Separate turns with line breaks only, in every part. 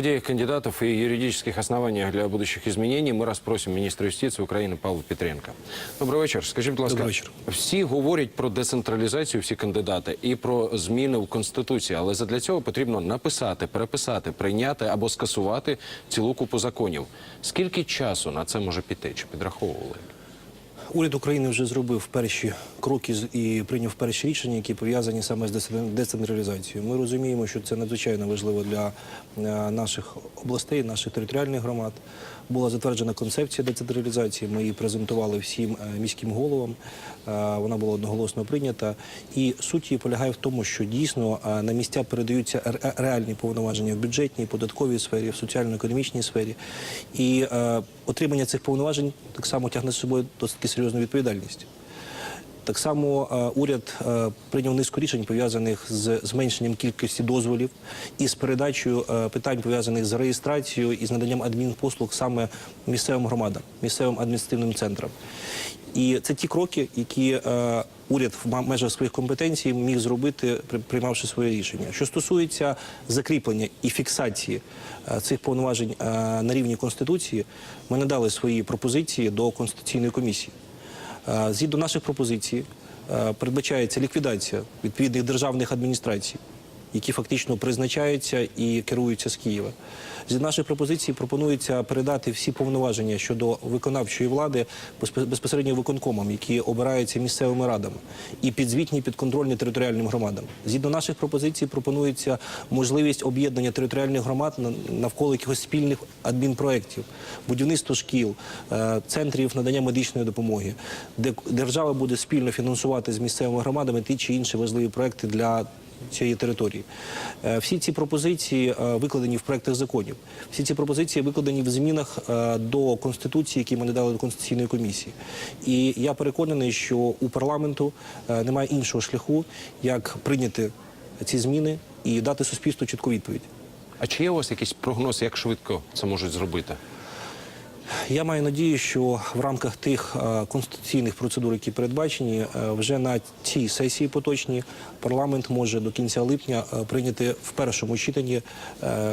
идеях кандидатов и юридических основаниях для будущих изменений мы расспросим министра юстиции України Павла Петренка. Добрий вечір. Скажіть, будь ласка,
Добрий вечір.
всі говорять про децентралізацію, всі кандидати, і про зміни в конституції, але задля цього потрібно написати, переписати, прийняти або скасувати цілу купу законів. Скільки часу на це може піти? Чи підраховували?
Уряд України вже зробив перші кроки і прийняв перші рішення, які пов'язані саме з децен- децентралізацією. Ми розуміємо, що це надзвичайно важливо для е, наших областей, наших територіальних громад. Була затверджена концепція децентралізації. Ми її презентували всім е, міським головам. Е, Вона була одноголосно прийнята. І суть її полягає в тому, що дійсно е, на місця передаються реальні повноваження в бюджетній, податковій сфері, в соціально-економічній сфері. І отримання цих повноважень так само тягне з собою досить серйозну відповідальність. Так само е, уряд е, прийняв низку рішень пов'язаних з зменшенням кількості дозволів і з передачею е, питань пов'язаних з реєстрацією і з наданням адмінпослуг саме місцевим громадам, місцевим адміністративним центрам. І це ті кроки, які уряд в межах своїх компетенцій міг зробити, при- приймавши своє рішення. Що стосується закріплення і фіксації цих повноважень на рівні конституції, ми надали свої пропозиції до конституційної комісії. Е, Згідно наших пропозицій, е, передбачається ліквідація відповідних державних адміністрацій, які фактично призначаються і керуються з Києва. З наших пропозицій пропонується передати всі повноваження щодо виконавчої влади безпосередньо виконкомам, які обираються місцевими радами, і підзвітні підконтрольні територіальним громадам. Згідно наших пропозицій пропонується можливість об'єднання територіальних громад на- навколо якихось спільних адмінпроєктів, будівництво шкіл, е, центрів надання медичної допомоги, де держава буде спільно фінансувати з місцевими громадами ті чи інші важливі проекти для цієї території. Е, Всі ці пропозиції е, викладені в проектах законів. Всі ці пропозиції викладені в змінах е, до конституції, які ми надали до конституційної комісії. І я переконаний, що у парламенту немає іншого шляху, як прийняти ці зміни і дати суспільству чітку відповідь.
А чи є у вас якийсь прогноз, як швидко це можуть зробити?
Я маю надію, що в рамках тих е, конституційних процедур, які передбачені, е, вже на цій сесії поточній парламент може до кінця липня е, прийняти в першому читанні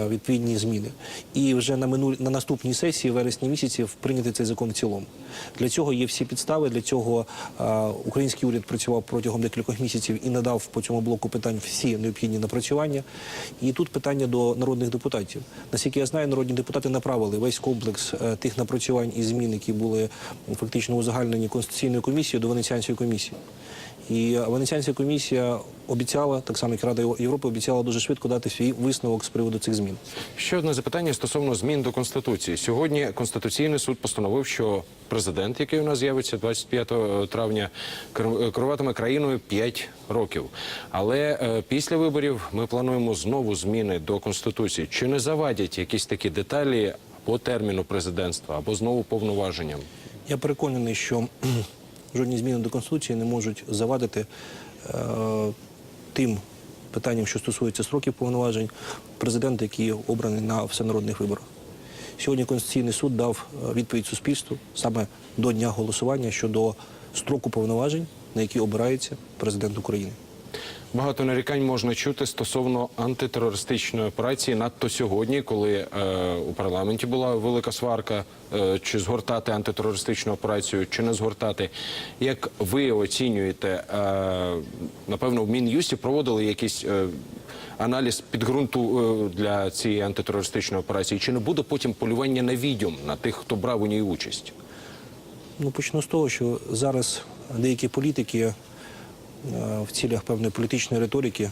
відповідні зміни. І вже на минуль на наступній сесії, вересні місяці, прийняти цей закон в цілому. Для цього є всі підстави. Для цього український уряд працював протягом декількох місяців і надав по цьому блоку питань всі необхідні напрацювання. І тут питання до народних депутатів. Наскільки я знаю, народні депутати направили весь комплекс тих напрацювань і змін, які були фактично узагальнені конституційною комісією до Венеціанської комісії. І е, Венеціанська комісія обіцяла, так само як Рада Європи, обіцяла дуже швидко дати свій висновок з приводу цих змін.
Ще одне запитання стосовно змін до конституції. Сьогодні конституційний суд постановив, що президент, який у нас з'явиться 25 травня, кер- керуватиме країною 5 років. Але е, після виборів ми плануємо знову зміни до конституції. Чи не завадять якісь такі деталі по терміну президентства або знову повноваженням?
Я переконаний, що жодні зміни до Конституції не можуть завадити е, тим питанням, що стосується сроків повноважень президента, який обраний на всенародних виборах. Сьогодні Конституційний суд дав е, відповідь суспільству саме до дня голосування щодо строку повноважень, на які обирається президент України.
Багато нарікань можна чути стосовно антитерористичної операції, надто сьогодні, коли е, у парламенті була велика сварка, е, чи згортати антитерористичну операцію, чи не згортати. Як ви оцінюєте, е, напевно, в Мін'юсті проводили якийсь е, аналіз підґрунту е, для цієї антитерористичної операції? Чи не буде потім полювання на відьом на тих, хто брав у ній участь?
Ну, почну з того, що зараз деякі політики в цілях певної політичної риторики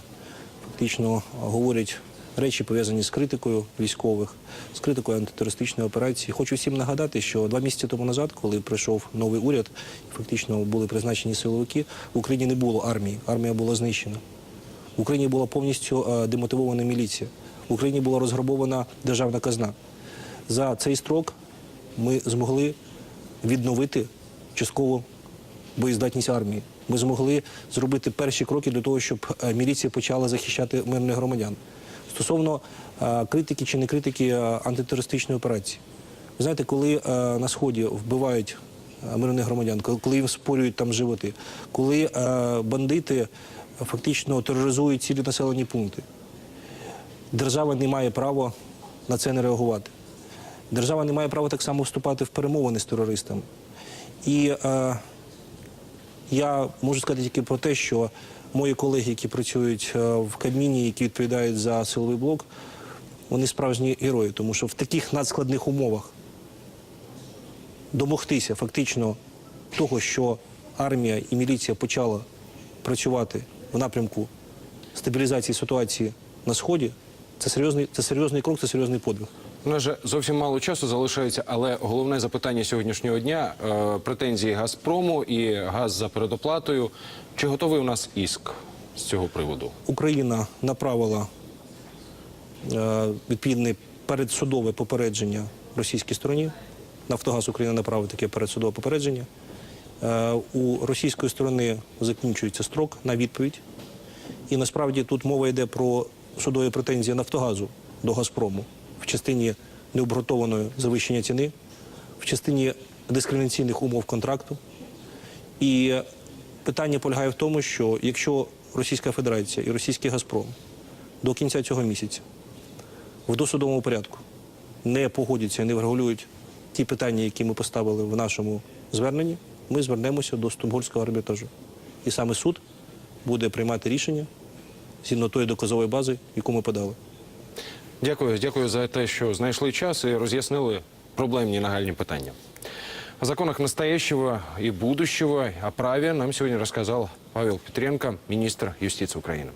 фактично говорять речі, пов'язані з критикою військових, з критикою антитерористичної операції. Хочу всім нагадати, що два місяці тому назад, коли прийшов новий уряд, фактично були призначені силовики, в Україні не було армії, армія була знищена. В Україні була повністю е, демотивована міліція. В Україні була розграбована державна казна. За цей строк ми змогли відновити частково боєздатність армії. Ми змогли зробити перші кроки для того, щоб е, міліція почала захищати мирних громадян. Стосовно е, критики чи не критики е, антитерористичної операції. Ви знаєте, коли на сході вбивають мирних громадян, коли- їм спорюють там животи, коли бандити фактично тероризують цілі населені пункти, держава не має права на це не реагувати. Держава не має права так само вступати в перемовини з терористами. І е, я можу сказати тільки про те, що мої колеги, які працюють е, в Кабміні, які відповідають за силовий блок, вони справжні герої, тому що в таких надскладних умовах домогтися фактично того, що армія і міліція почала працювати в напрямку стабілізації ситуації на сході, це серйозний, це серйозний крок, це серйозний подвиг.
У нас же зовсім мало часу залишається, але головне запитання сьогоднішнього дня е, претензії Газпрому і газ за передоплатою. Чи готовий у нас іск з цього приводу?
Україна направила е, відповідне передсудове попередження російській стороні. Нафтогаз України направив таке передсудове попередження. Е, у російської сторони закінчується строк на відповідь. І насправді тут мова йде про судові претензії Нафтогазу до Газпрому в частині необґрунтованої завищення ціни, в частині дискримінаційних умов контракту. І питання полягає в тому, що якщо Російська Федерація і російський Газпром до кінця цього місяця в досудовому порядку не погодяться і не врегулюють ті питання, які ми поставили в нашому зверненні, ми звернемося до Стокгольмського арбітражу. І саме суд буде приймати рішення згідно тої доказової бази, яку ми подали.
Дякую, дякую за те, що знайшли час і роз'яснили проблемні нагальні питання. О законах настоящего и будущего, о праве нам сегодня рассказал Павел Петренко, министр юстиции Украины.